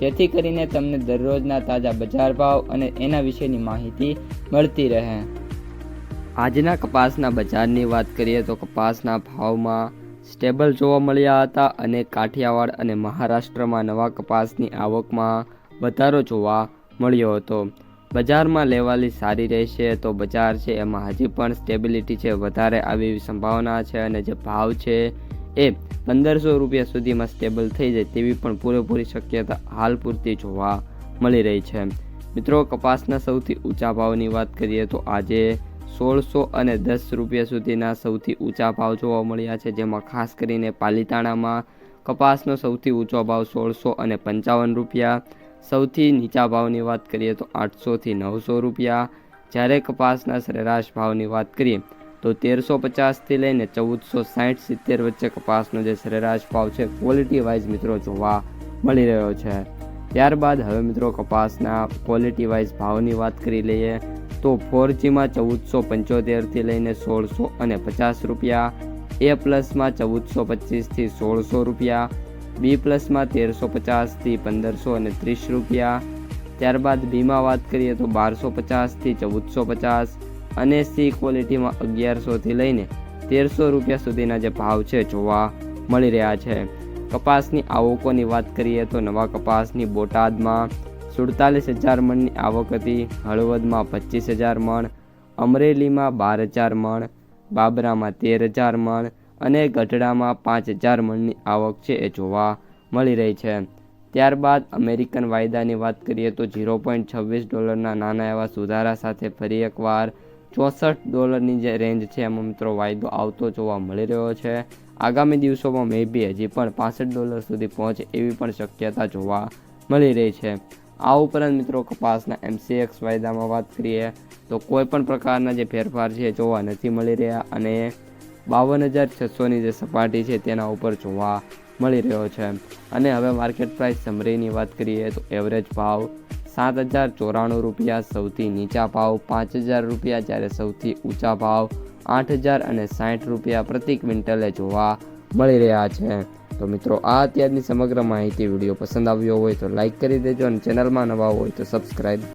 જેથી કરીને તમને દરરોજના તાજા બજાર ભાવ અને એના વિશેની માહિતી મળતી રહે. આજના કપાસના બજારની વાત કરીએ તો કપાસના ભાવમાં સ્ટેબલ જોવા મળ્યા હતા અને કાઠિયાવાડ અને મહારાષ્ટ્રમાં નવા કપાસની આવકમાં વધારો જોવા મળ્યો હતો. બજારમાં લેવાલી સારી રહેશે તો બજાર છે એમાં હજી પણ સ્ટેબિલિટી છે, વધારે આવી સંભાવના છે અને જે ભાવ છે એ પંદરસો રૂપિયા સુધીમાં સ્ટેબલ થઈ જાય તેવી પણ પૂરેપૂરી શક્યતા હાલ પૂરતી જોવા મળી રહી છે. મિત્રો, કપાસના સૌથી ઊંચા ભાવની વાત કરીએ તો આજે સોળસો અને દસ રૂપિયા સુધીના સૌથી ઊંચા ભાવ જોવા મળ્યા છે, જેમાં ખાસ કરીને પાલીતાણામાં કપાસનો સૌથી ઊંચો ભાવ સોળસો અને પંચાવન રૂપિયા, સૌથી નીચા ભાવની વાત કરીએ તો આઠસોથી નવસો રૂપિયા. જ્યારે કપાસના સરેરાશ ભાવની વાત કરીએ તો તેરસો પચાસથી લઈને ચૌદસો સાહીઠ સિત્તેર વચ્ચે કપાસનો જે સરેરાશ ભાવ છે ક્વોલિટી વાઇઝ મિત્રો જોવા મળી રહ્યો છે. ત્યારબાદ હવે મિત્રો કપાસના ક્વોલિટી વાઇઝ ભાવની વાત કરી લઈએ, તો ફોર જીમાં ચૌદસો પંચોતેરથી લઈને સોળસો અને પચાસ રૂપિયા, એ પ્લસમાં ચૌદસો પચીસથી સોળસો રૂપિયા, બી પ્લસમાં તેરસો પચાસથી પંદરસો અને ત્રીસ રૂપિયા. ત્યારબાદ બીમાં વાત કરીએ તો બારસો પચાસથી ચૌદસો પચાસ અને સી ક્વોલિટીમાં અગિયારસોથી લઈને તેરસો રૂપિયા સુધીના જે ભાવ છે જોવા મળી રહ્યા છે. કપાસની આવકોની વાત કરીએ તો નવા કપાસની બોટાદમાં સુડતાલીસ હજાર મણની આવક હતી, હળવદમાં પચીસ હજાર મણ, અમરેલીમાં બાર હજાર મણ, બાબરામાં તેર હજાર મણ અને ગઢડામાં પાંચ હજાર મણની આવક છે એ જોવા મળી રહી છે. ત્યારબાદ અમેરિકન વાયદાની વાત કરીએ તો ઝીરો પોઈન્ટ છવ્વીસ ડોલરના નાના એવા સુધારા સાથે ફરી એકવાર ચોસઠ ડોલરની જે રેન્જ છે, એમાં મિત્રો વાયદો આવતો જોવા મળી રહ્યો છે. આગામી દિવસોમાં મે બી હજી પણ પાસઠ ડોલર સુધી પહોંચે એવી પણ શક્યતા જોવા મળી રહી છે. આ ઉપરાંત મિત્રો કપાસના એમસીએક્સ વાયદામાં વાત કરીએ, તો કોઈ પણ પ્રકારના જે ફેરફાર છે જોવા નથી મળી રહ્યા અને બાવન હજાર છસોની જે સપાટી છે તેના ઉપર જોવા મળી રહ્યો છે. અને હવે માર્કેટ પ્રાઇસ સમરીની વાત કરીએ તો એવરેજ ભાવ સાત હજાર ચોરાણું રૂપિયા સૌથી નીચા ભાવ, પાંચ હજાર રૂપિયા જ્યારે સૌથી ઊંચા ભાવ, આઠ હજાર અને સાઠ રૂપિયા પ્રતિ ક્વિન્ટલે જોવા મળી રહ્યા છે. તો મિત્રો, આ અત્યારની સમગ્ર માહિતી વીડિયો પસંદ આવ્યો હોય તો લાઇક કરી દેજો અને ચેનલમાં નવા હોય તો સબસ્ક્રાઈબ